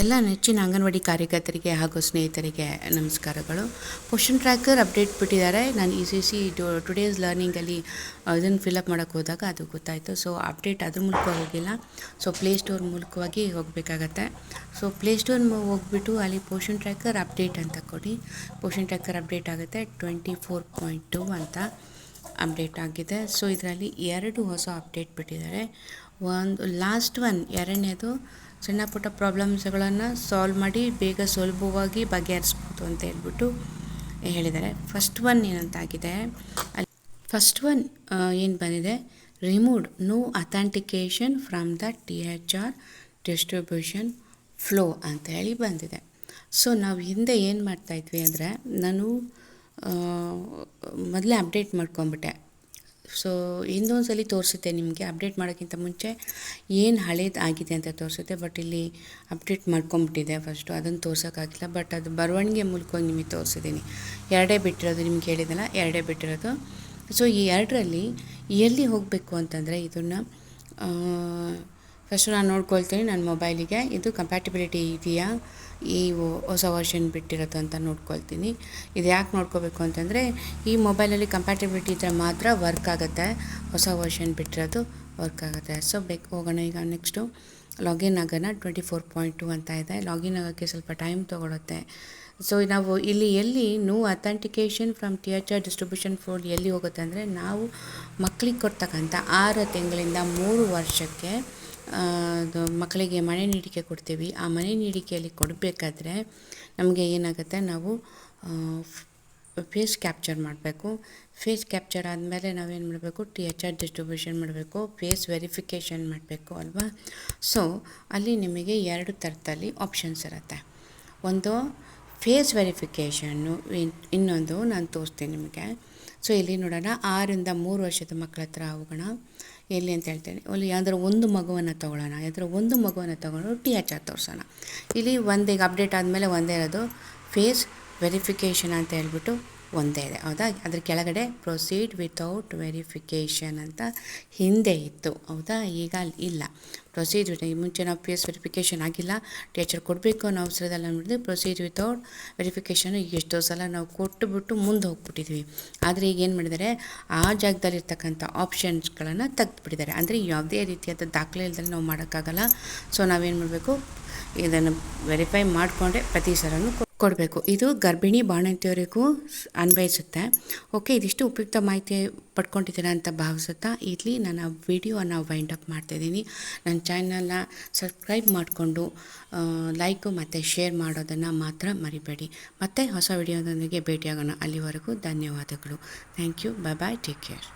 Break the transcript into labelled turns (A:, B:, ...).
A: ಎಲ್ಲ ನೆಚ್ಚಿನ ಅಂಗನವಾಡಿ ಕಾರ್ಯಕರ್ತರಿಗೆ ಹಾಗೂ ಸ್ನೇಹಿತರಿಗೆ ನಮಸ್ಕಾರಗಳು. ಕ್ವಶನ್ ಟ್ರ್ಯಾಕರ್ ಅಪ್ಡೇಟ್ ಬಿಟ್ಟಿದ್ದಾರೆ. ನಾನು ಇ ಸಿ ಸಿ ಟುಡೇಸ್ ಲರ್ನಿಂಗಲ್ಲಿ ಇದನ್ನು ಫಿಲಪ್ ಮಾಡೋಕ್ಕೆ ಹೋದಾಗ ಅದು ಗೊತ್ತಾಯಿತು. ಸೊ ಅಪ್ಡೇಟ್ ಅದ್ರ ಮೂಲಕ ಹೋಗಿಲ್ಲ. ಸೊ ಪ್ಲೇಸ್ಟೋರ್ ಮೂಲಕವಾಗಿ ಹೋಗಬೇಕಾಗತ್ತೆ. ಸೊ ಪ್ಲೇಸ್ಟೋರ್ ಹೋಗ್ಬಿಟ್ಟು ಅಲ್ಲಿ ಪೋಷನ್ ಟ್ರ್ಯಾಕರ್ ಅಪ್ಡೇಟ್ ಅಂತ ಕೊಡಿ. ಪೋಷನ್ ಟ್ರ್ಯಾಕರ್ ಅಪ್ಡೇಟ್ ಆಗುತ್ತೆ. ಟ್ವೆಂಟಿ ಫೋರ್ ಪಾಯಿಂಟ್ ಟು ಅಂತ ಅಪ್ಡೇಟ್ ಆಗಿದೆ. ಸೊ ಇದರಲ್ಲಿ ಎರಡು ಹೊಸ ಅಪ್ಡೇಟ್ ಬಿಟ್ಟಿದ್ದಾರೆ. ಒಂದು ಲಾಸ್ಟ್ ಒನ್ ಎರಡನೇದು ಸಣ್ಣ ಪುಟ್ಟ ಪ್ರಾಬ್ಲಮ್ಸ್ಗಳನ್ನು ಸಾಲ್ವ್ ಮಾಡಿ ಬೇಗ ಸುಲಭವಾಗಿ ಬಗೆಹರಿಸ್ಬೋದು ಅಂತ ಹೇಳ್ಬಿಟ್ಟು ಹೇಳಿದ್ದಾರೆ. ಫಸ್ಟ್ ಒನ್ ಏನಂತಾಗಿದೆ? ಅಲ್ಲಿ ಫಸ್ಟ್ ಒನ್ ಏನು ಬಂದಿದೆ? Removed no authentication from the T H R distribution flow ಅಂತ ಹೇಳಿ ಬಂದಿದೆ. ಸೊ, ನಾವು ಹಿಂದೆ ಏನು ಮಾಡ್ತಾಯಿದ್ವಿ ಅಂದರೆ, ನಾನು ಮೊದಲೇ ಅಪ್ಡೇಟ್ ಮಾಡ್ಕೊಂಬಿಟ್ಟೆ ಸೊ ಹಿಂದೊಂದು ಸಲ ತೋರಿಸುತ್ತೆ ನಿಮಗೆ ಅಪ್ಡೇಟ್ ಮಾಡೋಕ್ಕಿಂತ ಮುಂಚೆ ಏನು ಹಳೇದು ಆಗಿದೆ ಅಂತ ತೋರಿಸುತ್ತೆ ಬಟ್ ಇಲ್ಲಿ ಅಪ್ಡೇಟ್ ಮಾಡ್ಕೊಂಬಿಟ್ಟಿದೆ ಫಸ್ಟು ಅದನ್ನು ತೋರ್ಸೋಕ್ಕಾಗಿಲ್ಲ ಬಟ್ ಅದು ಬರವಣಿಗೆ ಮೂಲಕ ನಿಮಗೆ ತೋರಿಸಿದ್ದೀನಿ. ಎರಡೇ ಬಿಟ್ಟಿರೋದು ನಿಮ್ಗೆ ಹೇಳಿದಲ್ಲ ಎರಡೇ ಬಿಟ್ಟಿರೋದು. ಸೊ ಈ ಎರಡರಲ್ಲಿ ಎಲ್ಲಿ ಹೋಗಬೇಕು ಅಂತಂದರೆ ಇದನ್ನು ಫಸ್ಟು ನಾನು ನೋಡ್ಕೊಳ್ತೀನಿ ನನ್ನ ಮೊಬೈಲಿಗೆ ಇದು ಕಂಪ್ಯಾಟಿಬಿಲಿಟಿ ಇದೆಯಾ? ಈ ಹೊಸ ವರ್ಷನ್ ಬಿಟ್ಟಿರೋದು ಅಂತ ನೋಡ್ಕೊಳ್ತೀನಿ. ಇದು ಯಾಕೆ ನೋಡ್ಕೋಬೇಕು ಅಂತಂದರೆ, ಈ ಮೊಬೈಲಲ್ಲಿ ಕಂಪ್ಯಾಟಿಬಿಲಿಟಿ ಇದ್ದರೆ ಮಾತ್ರ ವರ್ಕ್ ಆಗುತ್ತೆ. ಹೊಸ ವರ್ಷನ್ ಬಿಟ್ಟಿರೋದು ವರ್ಕ್ ಆಗುತ್ತೆ. ಸೊ ಬೇಕು, ಹೋಗೋಣ ಈಗ ನೆಕ್ಸ್ಟು ಲಾಗಿನ್ ಆಗೋಣ ಟ್ವೆಂಟಿ ಫೋರ್ ಪಾಯಿಂಟ್ ಟು ಅಂತ ಇದೆ. ಲಾಗಿನ್ ಆಗೋಕ್ಕೆ ಸ್ವಲ್ಪ ಟೈಮ್ ತೊಗೊಳುತ್ತೆ. ಸೊ ನಾವು ಇಲ್ಲಿ ಎಲ್ಲಿ no authentication from T H R distribution fold ಎಲ್ಲಿ ಹೋಗುತ್ತೆ ಅಂದರೆ, ನಾವು ಮಕ್ಕಳಿಗೆ ಕೊಡ್ತಕ್ಕಂಥ ಆರು ತಿಂಗಳಿಂದ ಮೂರು ವರ್ಷಕ್ಕೆ ಅದು ಮಕ್ಕಳಿಗೆ ಮನೆ ನೀಡಿಕೆ ಕೊಡ್ತೀವಿ. ಆ ಮನೆ ನೀಡಿಕೆಯಲ್ಲಿ ಕೊಡಬೇಕಾದ್ರೆ ನಮಗೆ ಏನಾಗುತ್ತೆ ನಾವು ಫೇಸ್ ಕ್ಯಾಪ್ಚರ್ ಮಾಡಬೇಕು. ಫೇಸ್ ಕ್ಯಾಪ್ಚರ್ ಆದಮೇಲೆ ನಾವೇನು ಮಾಡಬೇಕು? ಟಿ ಎಚ್ ಆರ್ ಡಿಸ್ಟ್ರಿಬ್ಯೂಷನ್ ಮಾಡಬೇಕು. ಫೇಸ್ ವೆರಿಫಿಕೇಷನ್ ಮಾಡಬೇಕು ಅಲ್ವಾ? ಸೊ, ಅಲ್ಲಿ ನಿಮಗೆ ಎರಡು ಥರದಲ್ಲಿ ಆಪ್ಷನ್ಸ್ ಇರುತ್ತೆ. ಒಂದು, ಫೇಸ್ ವೆರಿಫಿಕೇಷನ್ನು ಇನ್ನೊಂದು ನಾನು ತೋರಿಸ್ತೀನಿ ನಿಮಗೆ. ಸೊ ಇಲ್ಲಿ ನೋಡೋಣ, ಆರಿಂದ ಮೂರು ವರ್ಷದ ಮಕ್ಕಳ ಹತ್ರ ಹೋಗೋಣ. ಎಲ್ಲಿ ಅಂತ ಹೇಳ್ತೇನೆ ಅಲ್ಲಿ ಯಾವ್ದಾರು ಒಂದು ಮಗುವನ್ನು ತೊಗೊಳ್ಳೋಣ ಯಾವ್ದಾರು ಒಂದು ಮಗುವನ್ನು ತೊಗೊಂಡು ಟಿ ಎಚ್ ಆರ್ ತೋರಿಸೋಣ. ಇಲ್ಲಿ ಒಂದೀಗ ಅಪ್ಡೇಟ್ ಆದಮೇಲೆ ಒಂದೇ ಇರೋದು ಫೇಸ್ ವೆರಿಫಿಕೇಷನ್ ಅಂತ ಹೇಳ್ಬಿಟ್ಟು ಒಂದೇ ಇದೆ. ಹೌದಾ? ಅದ್ರ ಕೆಳಗಡೆ ಪ್ರೊಸೀಡ್ ವಿತೌಟ್ ವೆರಿಫಿಕೇಷನ್ ಅಂತ ಹಿಂದೆ ಇತ್ತು. ಹೌದಾ? ಈಗ ಇಲ್ಲ. ಪ್ರೊಸೀಡ್ ಮುಂಚೆ ನಾವು ಪಿ ಎಸ್ ವೆರಿಫಿಕೇಷನ್ ಆಗಿಲ್ಲ. ಟೀಚರ್ ಕೊಡಬೇಕು ಅನ್ನೋ ಅವಸರದಲ್ಲಿ ನೋಡಿದ್ರೆ ಪ್ರೊಸೀಡ್ ವಿತೌಟ್ ವೆರಿಫಿಕೇಷನ್ ಎಷ್ಟೋ ಸಲ ನಾವು ಕೊಟ್ಟುಬಿಟ್ಟು ಮುಂದೆ ಹೋಗ್ಬಿಟ್ಟಿದ್ವಿ. ಆದರೆ ಈಗ ಏನು ಮಾಡಿದ್ದಾರೆ? ಆ ಜಾಗದಲ್ಲಿರ್ತಕ್ಕಂಥ ಆಪ್ಷನ್ಸ್ಗಳನ್ನು ತೆಗೆದುಬಿಟ್ಟಿದ್ದಾರೆ. ಅಂದರೆ ಯಾವುದೇ ರೀತಿಯಾದ ದಾಖಲೆ ಇಲ್ಲದೆ ನಾವು ಮಾಡೋಕ್ಕಾಗಲ್ಲ. ಸೊ ನಾವೇನು ಮಾಡಬೇಕು? ಇದನ್ನು ವೆರಿಫೈ ಮಾಡಿಕೊಂಡೆ ಪ್ರತಿ ಸಲನೂ ಕೊಡಬೇಕು. ಇದು ಗರ್ಭಿಣಿ ಬಾಣಂತಿಯವರಿಗೂ ಅನ್ವಯಿಸುತ್ತೆ. ಓಕೆ, ಇದಿಷ್ಟು ಉಪಯುಕ್ತ ಮಾಹಿತಿ ಪಡ್ಕೊಂಡಿದ್ದೀರಾ ಅಂತ ಭಾವಿಸುತ್ತಾ ಇಲ್ಲಿ ನನ್ನ ವಿಡಿಯೋನ ವೈಂಡ್ ಅಪ್ ಮಾಡ್ತಾಯಿದ್ದೀನಿ ನನ್ನ ಚಾನಲ್ನ ಸಬ್ಸ್ಕ್ರೈಬ್ ಮಾಡಿಕೊಂಡು ಲೈಕು ಮತ್ತು ಶೇರ್ ಮಾಡೋದನ್ನು ಮಾತ್ರ ಮರಿಬೇಡಿ. ಮತ್ತು ಹೊಸ ವಿಡಿಯೋದೊಂದಿಗೆ ಭೇಟಿಯಾಗೋಣ. ಅಲ್ಲಿವರೆಗೂ ಧನ್ಯವಾದಗಳು. Thank you bye bye take care